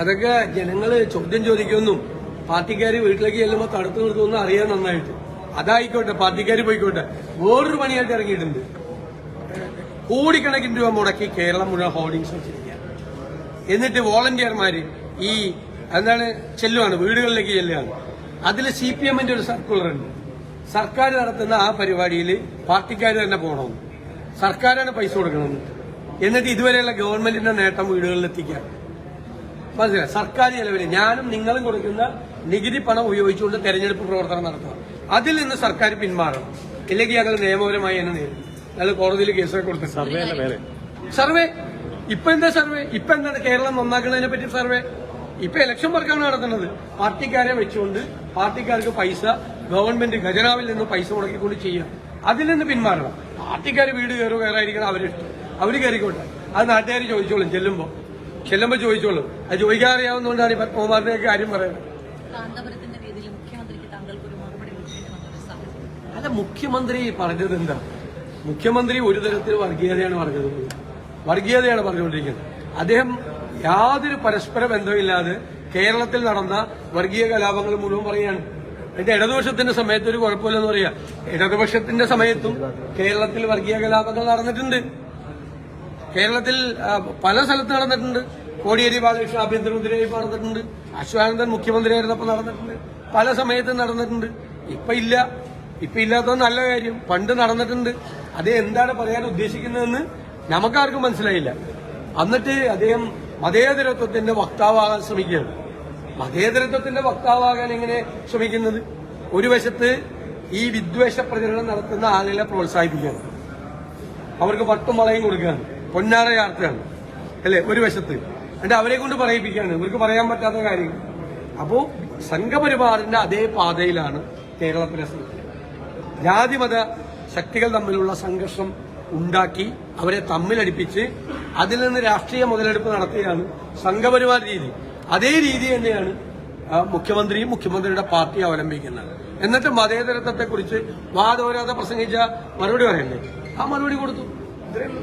അതൊക്കെ ജനങ്ങൾ ചോദ്യം ചോദിക്കൊന്നും. പാർട്ടിക്കാർ വീട്ടിലേക്ക് ചെല്ലുമ്പോൾ തടുത്തു നിർത്തുമെന്ന് അറിയാൻ നന്നായിട്ട്. അതായിക്കോട്ടെ പാർട്ടിക്കാർ പോയിക്കോട്ടെ. വേറൊരു പണിയായിട്ട് ഇറങ്ങിയിട്ടുണ്ട്. കോടിക്കണക്കിന് രൂപ മുടക്കി കേരളം മുഴുവൻ ഹോർഡിങ്സ് വെച്ചിരിക്കുക എന്നിട്ട് വോളണ്ടിയർമാര് ഈ എന്താണ് ചെല്ലുവാണ് വീടുകളിലേക്ക് ചെല്ലുകയാണ് അതിൽ സി പി എമ്മിന്റെ ഒരു സർക്കുലർ ഉണ്ട്. സർക്കാർ നടത്തുന്ന ആ പരിപാടിയിൽ പാർട്ടിക്കാർ തന്നെ പോകണമെന്ന്. സർക്കാരാണ് പൈസ കൊടുക്കണമെന്ന്. എന്നിട്ട് ഇതുവരെയുള്ള ഗവൺമെന്റിന്റെ നേട്ടം വീടുകളിൽ എത്തിക്കുക മനസ്സിലായി? സർക്കാർ ചെലവിൽ ഞാനും നിങ്ങളും കൊടുക്കുന്ന നികുതി പണം ഉപയോഗിച്ചുകൊണ്ട് തെരഞ്ഞെടുപ്പ് പ്രവർത്തനം നടത്തുക. അതിൽ നിന്ന് സർക്കാർ പിന്മാറണം. ഇല്ലെങ്കിൽ ഞങ്ങൾ നിയമപരമായി എന്നെ നേരിടും. ഞങ്ങൾ കോടതിയിൽ കേസൊക്കെ കൊടുത്തു സർവേ ഇപ്പൊ എന്താ സർവേ? ഇപ്പൊ എന്താണ് കേരളം നന്നാക്കുന്നതിനെ പറ്റി സർവേ? ഇപ്പൊ ഇലക്ഷൻ വർക്കാണ് നടത്തുന്നത്. പാർട്ടിക്കാരെ വെച്ചുകൊണ്ട് പാർട്ടിക്കാർക്ക് പൈസ ഗവൺമെന്റ് ഖജനാവിൽ നിന്ന് പൈസ മുടക്കിക്കൊണ്ട് ചെയ്യണം അതിൽ നിന്ന് പിന്മാറണം. പാർട്ടിക്കാർ വീട് കയറുക കയറായിരിക്കണം അവരിഷ്ടം അവർ കയറിക്കോട്ടെ. അത് നാട്ടുകാർ ചോദിച്ചോളും ചെല്ലുമ്പോ. ചെല്ലുമ്പോ ചോദിച്ചോളൂ. അത് ചോദിക്കാൻ അറിയാവുന്നതുകൊണ്ടാണ് ഈ പത്മകുമാറിന്റെ കാര്യം പറയുന്നത്. അല്ല മുഖ്യമന്ത്രി പറഞ്ഞത് എന്താ? മുഖ്യമന്ത്രി ഒരു തരത്തിൽ വർഗീയതയാണ് പറഞ്ഞത്. വർഗീയതയാണ് പറഞ്ഞുകൊണ്ടിരിക്കുന്നത്. അദ്ദേഹം യാതൊരു പരസ്പര ബന്ധമില്ലാതെ കേരളത്തിൽ നടന്ന വർഗീയ കലാപങ്ങൾ മുഴുവൻ പറയുകയാണ്. എന്റെ ഇടതുപക്ഷത്തിന്റെ സമയത്ത് ഒരു കുഴപ്പമില്ലെന്ന് പറയാ. ഇടതുപക്ഷത്തിന്റെ സമയത്തും കേരളത്തിൽ വർഗീയ കലാപങ്ങൾ നടന്നിട്ടുണ്ട്. കേരളത്തിൽ പല സ്ഥലത്ത് നടന്നിട്ടുണ്ട്. കോടിയേരി ബാലകൃഷ്ണൻ ആഭ്യന്തരമന്ത്രിയായി നടന്നിട്ടുണ്ട് അശ്വാനന്ദൻ മുഖ്യമന്ത്രിയായിരുന്നപ്പോൾ നടന്നിട്ടുണ്ട്. പല സമയത്തും നടന്നിട്ടുണ്ട്. ഇപ്പൊ ഇല്ല. ഇപ്പൊ ഇല്ലാത്തത് നല്ല കാര്യം. പണ്ട് നടന്നിട്ടുണ്ട്. അത് എന്താണ് പറയാൻ ഉദ്ദേശിക്കുന്നതെന്ന് നമുക്കാർക്കും മനസ്സിലായില്ല. എന്നിട്ട് അദ്ദേഹം മതേതരത്വത്തിന്റെ വക്താവാകാൻ ശ്രമിക്കുകയാണ്. മതേതരത്വത്തിന്റെ വക്താവാകാൻ എങ്ങനെ ശ്രമിക്കുന്നത്? ഒരു വശത്ത് ഈ വിദ്വേഷ പ്രചരണം നടത്തുന്ന ആളുകളെ പ്രോത്സാഹിപ്പിക്കുകയാണ്. അവർക്ക് പട്ടും വളയും കൊടുക്കുകയാണ്. പൊന്നാറ ചാർത്തുകയാണ് അല്ലെ? ഒരു വശത്ത്. എന്നിട്ട് അവരെ കൊണ്ട് പറയിപ്പിക്കുകയാണ്. ഇവർക്ക് പറയാൻ പറ്റാത്ത കാര്യങ്ങൾ അപ്പോ സംഘപരിവാറിന്റെ അതേ പാതയിലാണ് കേരള പ്രസിഡന്റ് ജാതിമത ശക്തികൾ തമ്മിലുള്ള സംഘർഷം ഉണ്ടാക്കി അവരെ തമ്മിലടിപ്പിച്ച് അതിൽ നിന്ന് രാഷ്ട്രീയ മുതലെടുപ്പ് നടത്തിയാണ് സംഘപരിവാർ രീതി. അതേ രീതി തന്നെയാണ് മുഖ്യമന്ത്രിയും മുഖ്യമന്ത്രിയുടെ പാർട്ടി അവലംബിക്കുന്നത്. എന്നിട്ട് മതേതരത്വത്തെക്കുറിച്ച് വാദോരാതെ പ്രസംഗിച്ച മറുപടി പറയണ്ടേ? ആ മറുപടി കൊടുത്തു. ഇത്രയേ ഉള്ളൂ.